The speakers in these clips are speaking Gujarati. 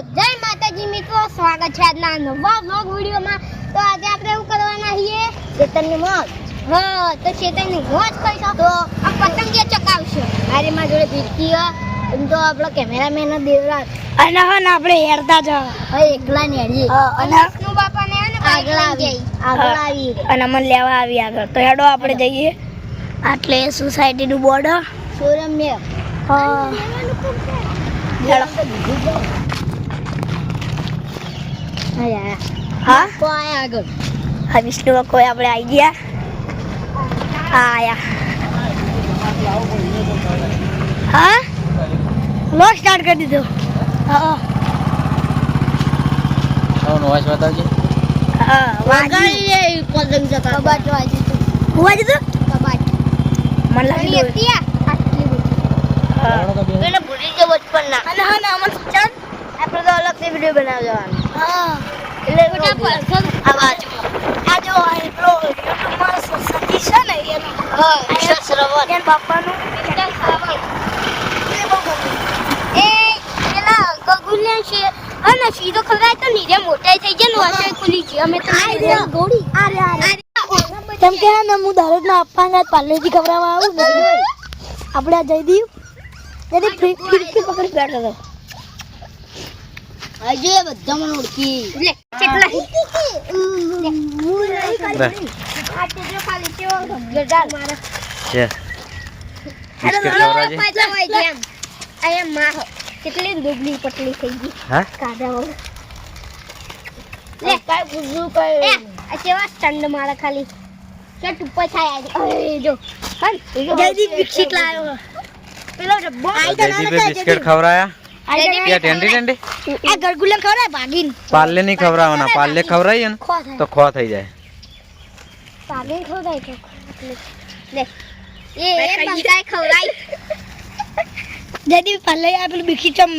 જય માતાજી મિત્રો સ્વાગત છે આજના નવા વ્લોગ વિડીયોમાં. તો આજે આપણે એવું કરવાના છીએ? ચેતનની મોજ. હા તો ચેતનની મોજ કહીશું તો આ પતંગિયા ચકાવશે અરે મારા જોડે એમ તો આપણો કેમેરામેન દેવરાજ. અને હે આપણે હેરતા જ હવે એકલા ને હેરીએ અને વિષ્ણુ બાપાને ને આગળ આવી. આગળ આવી. અને મને લેવા આવી આગળ. તો હેડો આપણે જઈએ. આટલે સોસાયટીનું બોર્ડ સૌરમ્ય હા. હેડો. હા? હા કોઈ આગળ હા વિષ્ણુ કોઈ આપણે આવી ગયા? હા આયા. હા? લો સ્ટાર્ટ કરી દીધો. હા આવનો વાસ બતાવજે. હા વાગી વગાડી પતંગ ચકાવ કબાટ વાજી હુવા દીધું કબાટ. મને લાગી હતી આટલી બધી. હા. એને ભૂલી ગયો બચપનના અને હા ને અમર ચાલ? તો અલગથી વીડિયો બનાવવા જવાનું. હા. એટલે આ બાજુ. આ જો પેલો યુટ્યુબમાં સતી છે ને એનો. હા બાપાનું. એ પેલા ગગુલિયા છે. હા ને સીધો ખવડાય તો નીરે મોટાઈ થઈ જાય ને વાસણ ખુલી ગઈ અમે તો ગોળી. અરે અરે કેમ કે હે ને હું દરરોજ ના આપવાના પાર્લેજી ખવડાવવા આવું ને આપણે આ ફ્રી ફ્રી પકડી બેઠો હતો. એ બધા મને ઓળખી લે. કેટલા દુબલી પટલી થઈ ગઈ. હા? કાઢા લે. કાઈ પૂછું કઈ આ કેવા સ્ટંડ મારે ખાલી. કે ટુપ્પા થાય જો. હન લાવ્યો પેલો બિસ્કિટ ખવડાયા. ક્યાં ટેન્ડી ટેન્ડી આ ગરગુલે ખવડાય ભાગીને પાર્લે નહીં ખવડાવવાના પાર્લે ખવડાવીએ ને ખો થાય તો ખો થઈ જાય પાગલ ખવડાય કે લે એ એ બંકાય ખવડાય જયદીપ પાર્લે આ પેલું બિસ્કિટ ચમ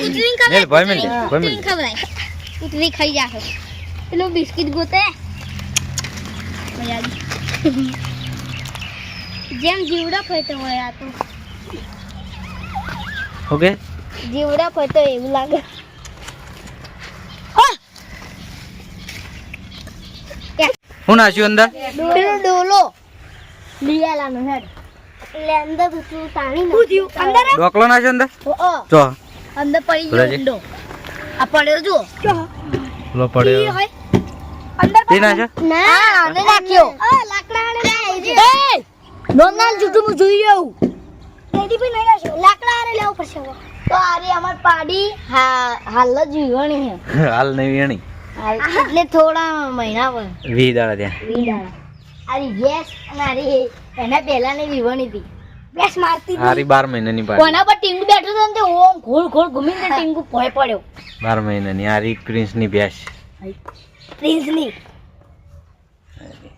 ઉતરીને મેલ ભાઈ મેલ ખવડાય ભાઈ મેલ ઉતરીને ખવડાય ઉતરી ખાઈ જાશે પેલું બિસ્કિટ ગોતે જેમ જીવડા ફરતો હોય આ તો ઓકે જીવડા ફરતો એવું લાગે. હું. નાખ્યું અંદર? ડોલો ડોલો. લિયાલાનો હેડ. એટલે અંદર તું તાણી શું અંદર ડોકલો નાખ્યો અંદર? ના તો અંદર પડી ગયો ઊંડો. આ પડ્યો જો. પેલો પડ્યો. અંદર તે નાખ્યો? ના આને નાખ્યો. લાકડા આને નાખ્યો નોનાલ જૂઠું હું જોઈ રહ્યો જયદીપ નહીં લાવશો લાકડા આરે લેવું પડશે હવે. તો આરે અમાર પાડી હાલ જ વીવણી હે હાલ નહીં વીવણી. એટલે થોડા મહિના પર વી દાડા ત્યાં વીડાણા આરી ગેસ અને આરી એના પહેલા ની વીવણી હતી. બેસ મારતી હારી બાર મહિનાની પાડી. કોના પર ટીંગુ બેઠો તો તે ઓમ ઘોળ ઘોળ ઘૂમીને ટીંગુ પોય પડ્યો. બાર મહિનાની પ્રિન્સ પ્રિન્સની બેસ પ્રિન્સની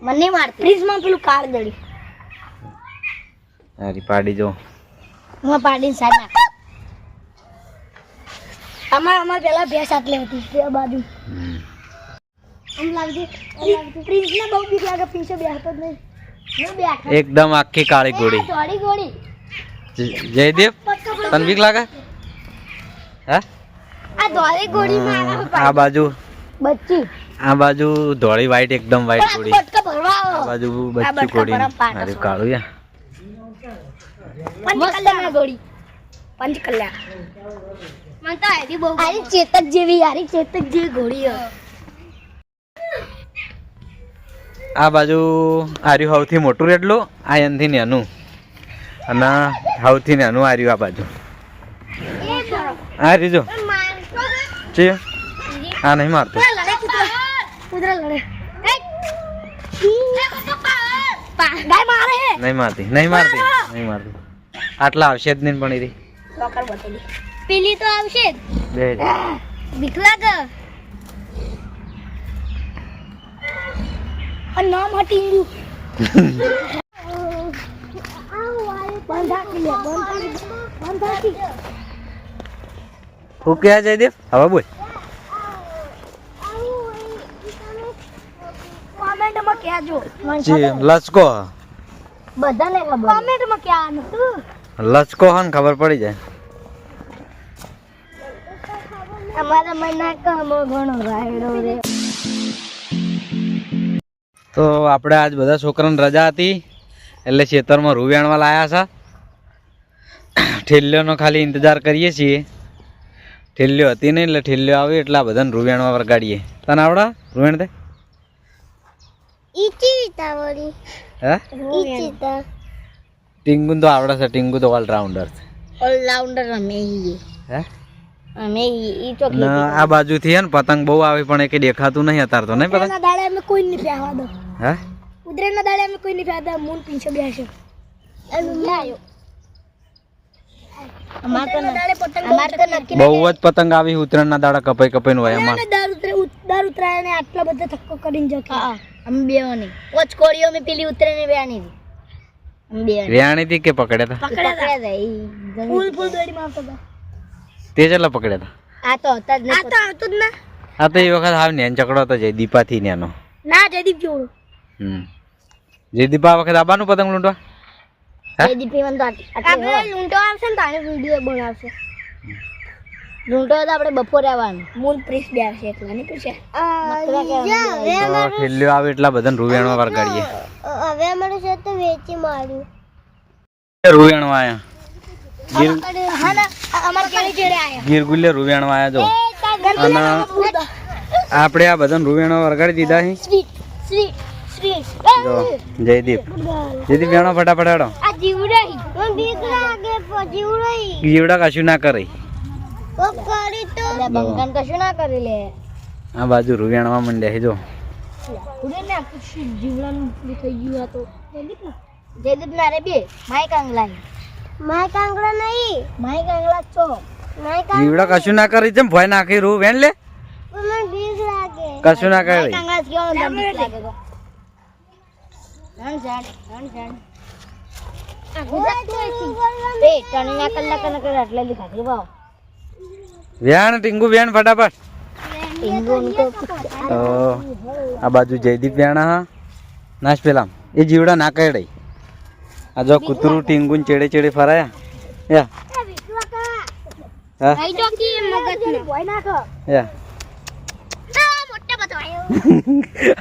મને મારતી. પ્રિન્સમાં પેલું કાર દડી આરી પાડી જો. હું પાડીને નાખ. અમાર અમાર પેલા ભેંસ આટલે હતી તે બાજુ. એમ આમ પ્રિન્સ ને બહુ બીક લાગે પ્રિન્સ બેસતો જ નહીં. એકદમ આખી કાળી ગોળી. જયદેવ તને બીક લાગે? હા? આ ધોળી ગોળી મારા આ બાજુ બચ્ચી. આ બાજુ ધોળી વાઈટ એકદમ વાઈટ ઘોડી આ બાજુ બચ્ચી હારી સો. કાળું યા. પંચકલ્યાણ ગોળી પંચકલ્યાણ મને તો આરી બહુ આરી ચેતક જેવી આરી ચેતક જેવી ઘોડી હે. આ બાજુ આર્યું સૌથી મોટું રેટલું આ એનથી નેનું. અને સૌથી નેનું આર્યું આ બાજુ. આ રીજો જો. મારતો ને. છે આ નહીં મારતું. નહીં મારતી નહીં મારતી નહીં મારતી. આટલા આવશે જ નહીં પણ એ પેલી તો આવશે જ. બીક લાગે અને નામ હટી ગયું હું ક્યાં જયદેવ હવે બોલ. કોમેન્ટમાં કહેજો. લચકો. બધાને ખબર કોમેન્ટમાં કહેવાનું લચકો હન ખબર પડી જાય. અમારા મના કામો ઘણો રાયડો રે. તો આપણે આજ બધા છોકરાને રજા હતી એટલે ખેતરમાં રૂવેણવા લાયા છે. ઠેલ્યોનો ખાલી ઇંતજાર કરીએ છીએ. ઠેલ્યો હતી નહીં એટલે ઠેલ્યો આવે એટલે આ બધાને રૂ વેણવા વરગાડીએ તને આવડા? રૂવેણ તે હે? ટીંગુ તો આવડે છે ટીંગુ તો ઓલરાઉન્ડર છે. ઓલરાઉન્ડર અમે હે? આ બાજુથી હે ને પતંગ બહુ આવે પણ એ દેખાતું નહીં અત્યારે તો નહીં પતંગ? દાડે અમે કોઈ નહીં પહેવા દો. હે? ઉતરેના દાડે અમે કોઈ નહીં પ્યાવા મૂન પીછે બેસે બહુ જ પતંગ આવી ઉત્તરાયણના દાડા કપાઈ કપાઈને હોય એમાં દર ઉતરે દર ઉતરાય ને આટલા બધા ધક્કો કરીને હા અમે બે ની પોચ કોળીઓ મેં પેલી ઉતરે ને બે ની અમે બે રેયાણી થી કે પકડ્યા હતા પકડ્યા પકડ્યા ફૂલ ફૂલ દોડી માં આવતા હતા. તે કેટલા પકડ્યા હતા આ તો હતા જ આ તો આવતો જ ના. આ તો એ વખત હાવ નેન ચકડો હતો જય દીપાથી નેનો. ના જયદીપ જોડો હમ. જયદીપ આ વખત આબાનું પતંગ લૂંટવા? જયદીપ દીપી મન તો આપણે લૂંટો આવશે ને તારે વીડિયો બનાવશે. લૂંટો તો આપણે બપોરે આવવાનું. મૂળ પ્રીસ બે આવશે એટલા નહીં પૂછ્યા ખેલ્યો આવે એટલા બધાને રૂવેણવા કાઢીએ. હવે અમારું છે તો વેચી માર્યું. રૂવેણવા આયા. ગીર ગુલ્લે રૂવેણવા આયા જો. અને આપણે આ બધાને રૂવેણો વરગાડી દીધા છે જયદીપ. જયદીપ વેણો ફટાફટ હેડો. જીવડા કશું ના કરી. આ બાજુ રૂવેણવા મંડ્યા છે જો. જીવડાનું થઈ ગયું જયદીપ ના. રે બે માઇક કાંગલા માય કાંગલા નહીં. માય કાંગલા છો. માય જીવડા કશું ના કરી છે ભય નાખી રૂ વેણ લે? મને બીક લાગે. કશું ના કરી. કાંગલા કેવો મને બીક લાગે તો. રન રન આ બાજુ જયદીપ વ્યાણા હા. નાશ પેલા. એ જીવડા ના કહેડે આ જો કૂતરું ટીંગુન ચેડે ચેડે ફરાયા. યા. હા? આઈ તો કી મગજ ને યા.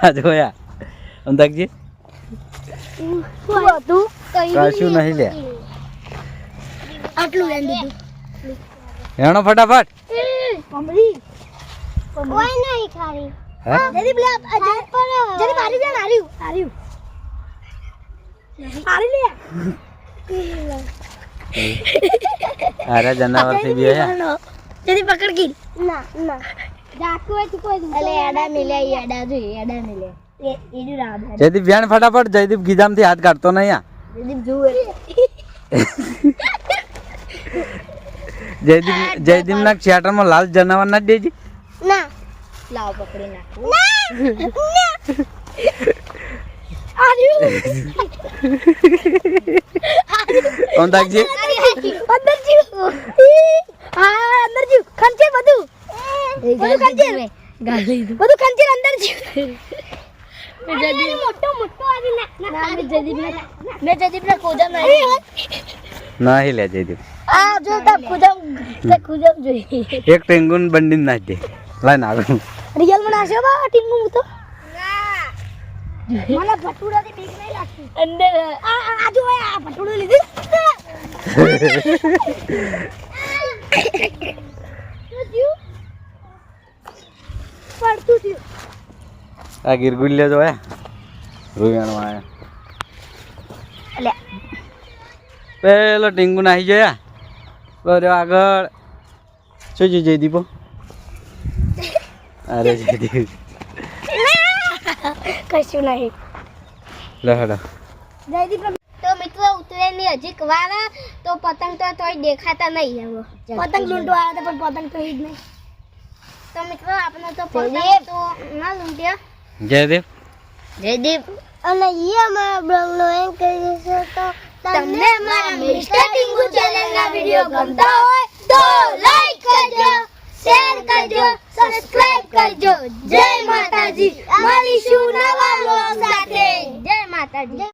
આ જોયા અંદાજી શું કશું નહીં લે. આટલું એમ દીધું. વેણો ફટાફટ. કોઈ નહીં હે? જા અરે જનાવરથી બી આયા જલ્દી પકડ ગઈ ના ના. જાતું હોય તો કોઈ અલે એડા મિલે એડા જો એડા મિલે. એ રામ જયદીપ વેણ ફટાફટ જયદીપ ગીજામથી હાથ કાઢતો નહીં આ. જયદીપ જુએ. જયદીપ જયદીપ ના થિયેટરમાં લાલ જનાવર ના દેજી. ના. લાવ પકડી નાખું. અંદાજી અંદર જીવ હા અંદર ખંચે બધું. બધું ખંચેર. બધું ખંચેર અંદર જીવ મોટો મોટો આવી ના મેં જયદીપ ને મેં જયદીપ ને ખોજમ નહીં નહીં લે જયદીપ. એક ટેંગુન બંડી નાખ દે. લાઈ નાખું રિયલમાં નાખ્યો બા ટીંગુ તો? મને ભટુડાથી બીક નહીં લાગતી. અંદર આ આ- જો આ ભટુડું લીધી. પડતું થયું. આ ગીરગુલ્લે જોયા રૂયાણો આયા. પેલો ટીંગુ નાહી જોયા? બરો આગળ. શું છે જયદીપો? અરે જયદીપ. કશું નહીં. લે હેડો. તો મિત્રો ઉતરેની હજી વાર તો પતંગ તો તોય દેખાતા નહીં હવે પતંગ લૂંટો આવ્યા પણ પતંગ તો જ નહીં. તો મિત્રો આપણે તો પતંગ તો ના લૂંટ્યા. જયદેવ જયદીપ. અને એ અમારા બ્લોગ નો એમ કરી છે તો તમને મારા મિસ્ટર ટીંગુ ચેનલ ના વિડિયો ગમતા હોય તો લાઈક કરજો. શેર કરજો સબસ્ક્રાઇબ કરજો. જય માતાજી. મળીશું નવા બ્લોગ સાથે? જય માતાજી.